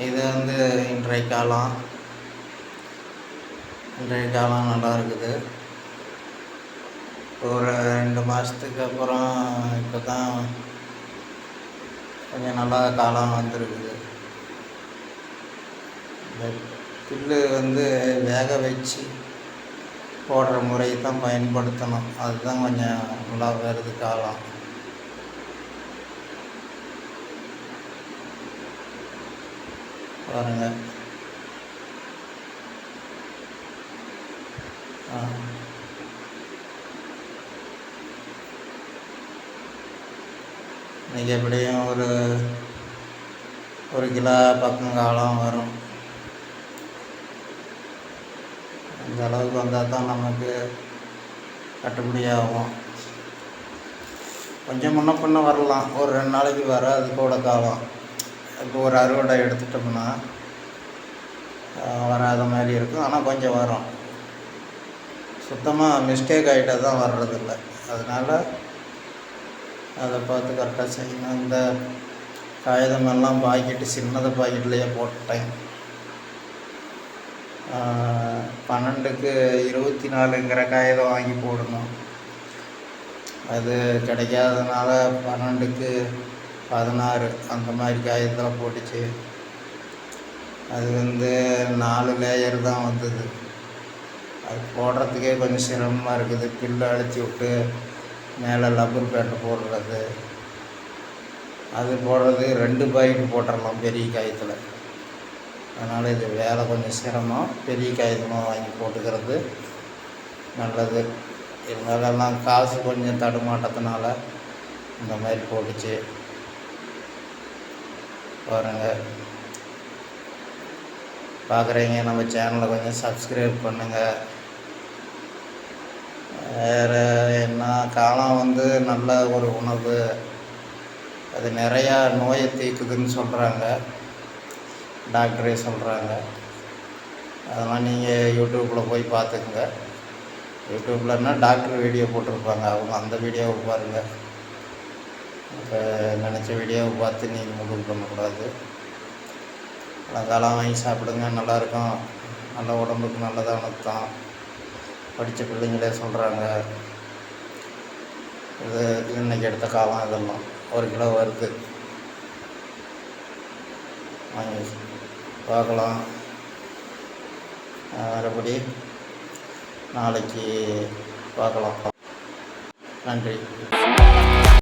இது வந்து இன்றைய காலம். இன்றைய காலம் நல்லா இருக்குது. ஒரு ரெண்டு மாதத்துக்கு அப்புறம் இப்போ தான் கொஞ்சம் நல்லா காலம் வந்துருக்குது. இந்த புல்லு வந்து வேக வச்சு போடுற முறையை தான் பயன்படுத்தணும். அதுதான் கொஞ்சம் நல்லா வருது காலம். பாருங்க. ஆ. இன்னைக்கு எப்படியும் ஒரு ஒரு கிலோ பக்கம் காலம் வரும். அந்த அளவுக்கு வந்தால் தான் நமக்கு கட்டுப்படியாகும் கொஞ்சம் முன்ன பின்ன வரலாம். ஒரு ரெண்டு நாளைக்கு வராது கூட காலம். இப்போ ஒரு அறுவடை எடுத்துட்டோம்னா வராத மாதிரி இருக்கும். ஆனால் கொஞ்சம் வரும். சுத்தமாக மிஸ்டேக் ஆகிட்டா தான் வர்றதில்லை. அதனால் அதை பார்த்து கரெக்டாக செய்யணும். இந்த காகிதமெல்லாம் பாக்கெட்டு சின்னது பாக்கெட்லேயே போட்டேன். பன்னெண்டுக்கு இருபத்தி நாலுங்கிற காகிதம் வாங்கி போடணும். அது கிடைக்காதனால பன்னெண்டுக்கு பதினாறு அந்த மாதிரி காகிதத்தில் போட்டுச்சு. அது வந்து நாலு லேயர் தான் வந்தது. அது போடுறதுக்கே கொஞ்சம் சிரமமாக இருக்குது. பில்லு அழிச்சி விட்டு மேலே லப்பர் பேட்டை போடுறது. அது போடுறது ரெண்டு பாக்கெட் போட்டுடலாம் பெரிய காயத்தில். அதனால் இது வேலை கொஞ்சம் சிரமம். பெரிய காகிதமாக வாங்கி போட்டுக்கிறது நல்லது. இருந்தாலும் காசு கொஞ்சம் தடுமாட்டத்தினால இந்த மாதிரி போட்டுச்சு. பாருங்கள் பார்க்குறீங்க நம்ம சேனலை கொஞ்சம் சப்ஸ்கிரைப் பண்ணுங்கள் வேறு என்ன காலம் வந்து நல்ல ஒரு உணவு. அது நிறையா நோயை தீர்க்குதுன்னு சொல்கிறாங்க டாக்டரே சொல்கிறாங்க அதெல்லாம் நீங்கள் யூடியூப்பில் போய் பார்த்துக்குங்க யூடியூப்லன்னா டாக்டர் வீடியோ போட்டிருப்பாங்க. அவங்க அந்த வீடியோவை பாருங்கள் இப்போ நினச்ச வீடியோவை பார்த்து நீங்கள் முடிவு பண்ணக்கூடாது. காலம் வாங்கி சாப்பிடுங்க நல்லாயிருக்கும். நல்ல உடம்புக்கு நல்லதானது தான் படித்த பிள்ளைங்களே சொல்கிறாங்க இது இன்னைக்கு எடுத்த காலம் இதெல்லாம். ஒரு கிலோ வருது. வாங்கி பார்க்கலாம். மறுபடி நாளைக்கு பார்க்கலாம். நன்றி.